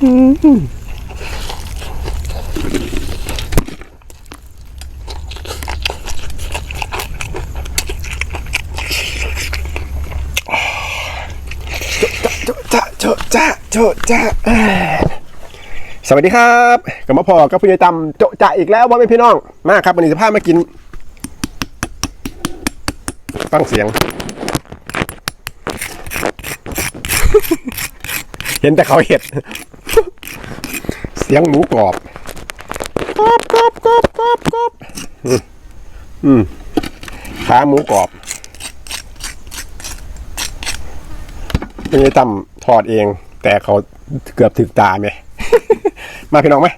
จะโจะจะโจะจะเอ้ยสวัสดีครับกับมาพอกับผู้ใหญ่ตำโจะจะอีกแล้วว่าไม่พี่น้อง มาครับวันนี้จะพามากิน ฟังเสียง เห็นแต่เขาเห็ด สียงหมูกรอบกรอบกรอบกรอบกรอบกรอบอืมอืมขาหมูกรอบเป็นไงตำทอดเอง แต่เขาเกือบถึกตาไหมมาพี่น้องไหม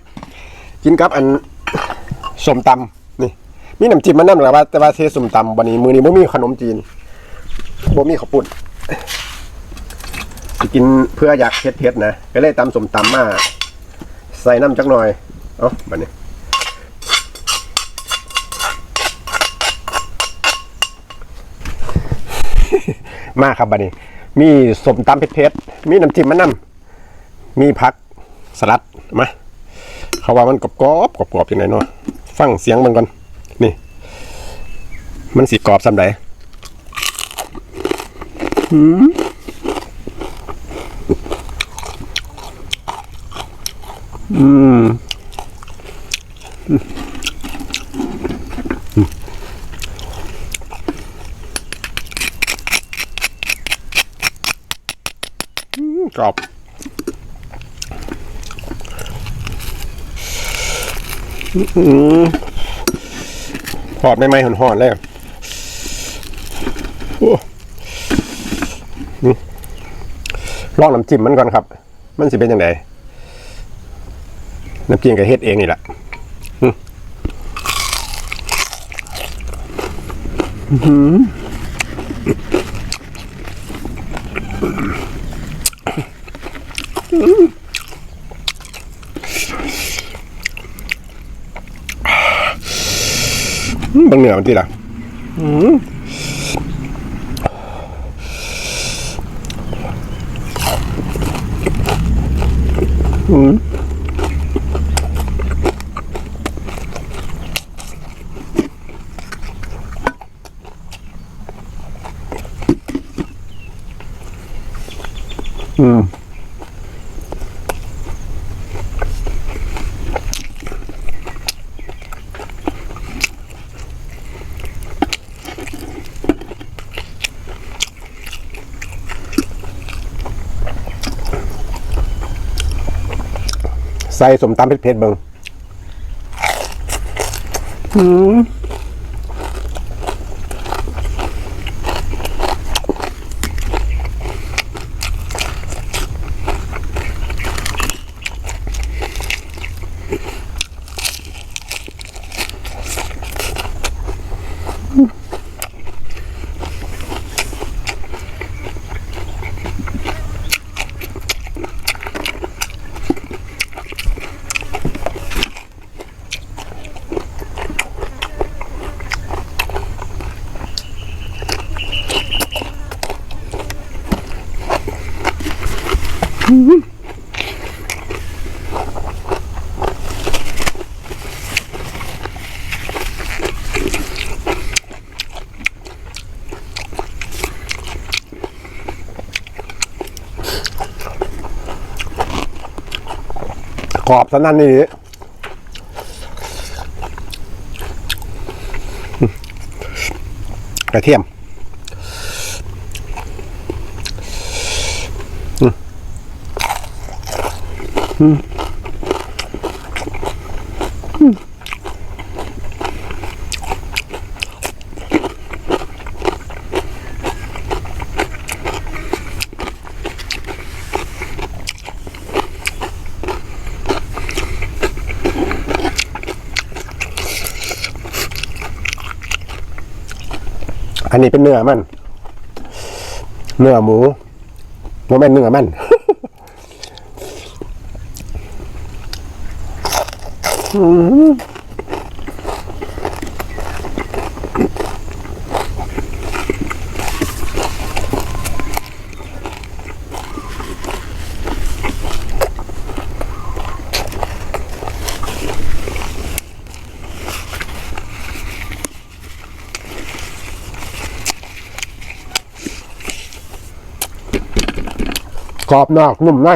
กินกับอันสมตำนี่ มีน้ำจิ้มมันนั่นหรอว่าแต่ว่าเทสมตำวันนี้ มือนี้บ่มีขนมจีนบ่มีข้าวปุ้นสิกินเพื่ออยากเผ็ดๆนะ ก็เลยตำสมตำมา ใส่น้ำจักหน่อย เอ้าบัดนี้มาครับบัดนี้ มีสมตำเผ็ดๆมีน้ำจิ้มมันน้ำมีผักสลัดมาเขาว่ามันกรอบกรอบๆกรอบยังไงเนาะฟังเสียงมันก่อน นี่ มันสีกรอบสำใดอืม อืมกรอบหอดไม่ไหมหอนหอนๆเลยอะโอ้นี่ลองน้ำจิ้มมันก่อนครับ มันสิเป็นยังไง น้ำจิ้มกับเฮ็ดเองนี่แหละอืมอื้อหืมบางเหนือมันที่ละอืม ใส่สมตำเผ็ดๆเบิงอืม รอบสนั่นนี่กระเทียมอั อันนี้เป็นเนื้อมัน เนื้อหมูโมเมนเนื้อมันก กรอบนอกนุ่มใน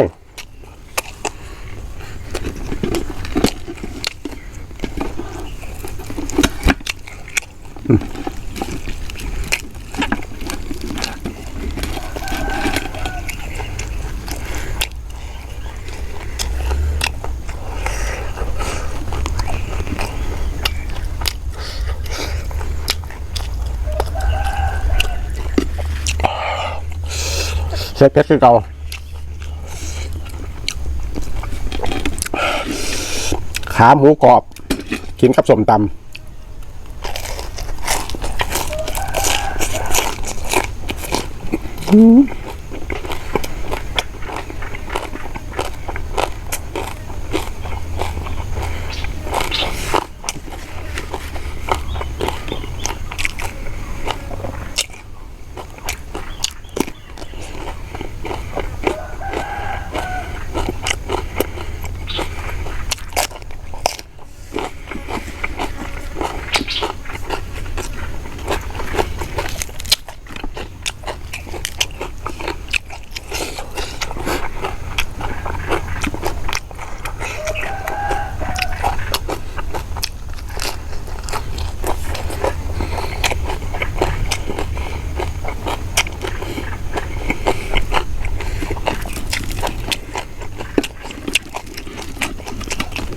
เสร็จเพชรคือเก่า ขาหมูกรอบ กินกับสมตำ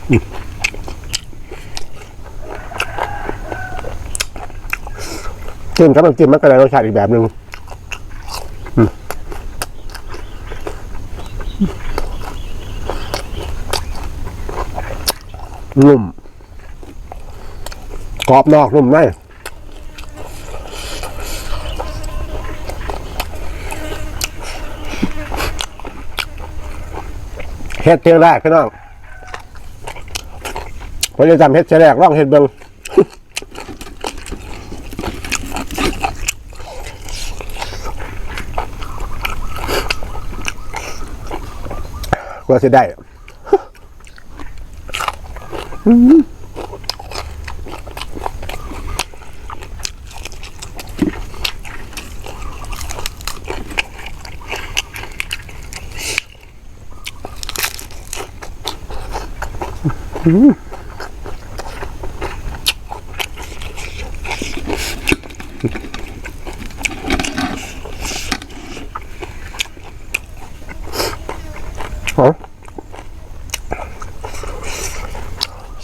จิ้มกับจิ้มมันก็ได้รสชาติอีกแบบหนึ่งนุ่มกรอบนอกนุ่มในเฮ็ดเทียงแรกพี่น้อง ผมจะจำเฮ็ดเทียงแรกร่องเฮ็ดเบิงกว่าจะได้เอา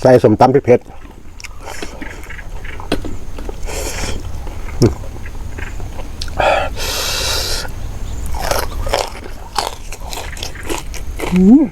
ใส่สมตำพริกเผ็ดอืม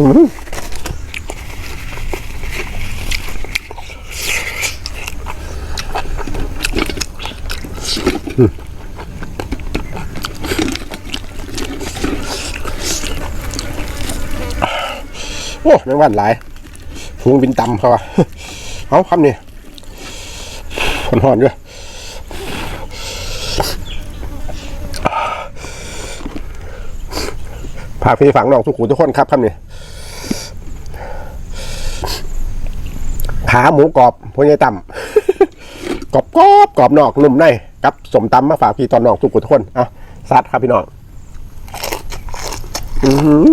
โอ้แมงวันหลายฟูงบินตำเขาอะเอาคำนี้หอนๆด้วยพากพี่ฝังน้องทุกขูทุกคนครับคำนี้ ขาหมูกรอบพวกนี้ต่ำกรอบกรอบกรอบนอกนุ่มในกับสมตำมาฝากพี่ตอนน้องทุกคนทุกคนอะซัดครับพี่น้องอือหือ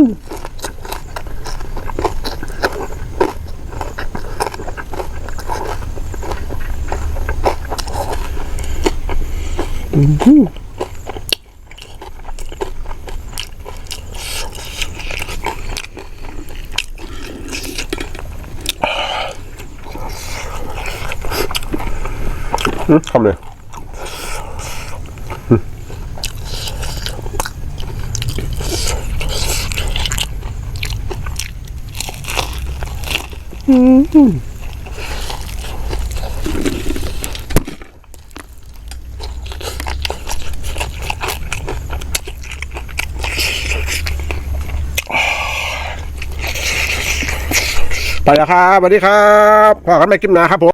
อื้ ทำเลยไปแล้วครับสวัสดีครับพอกันไม่กินนะครับผม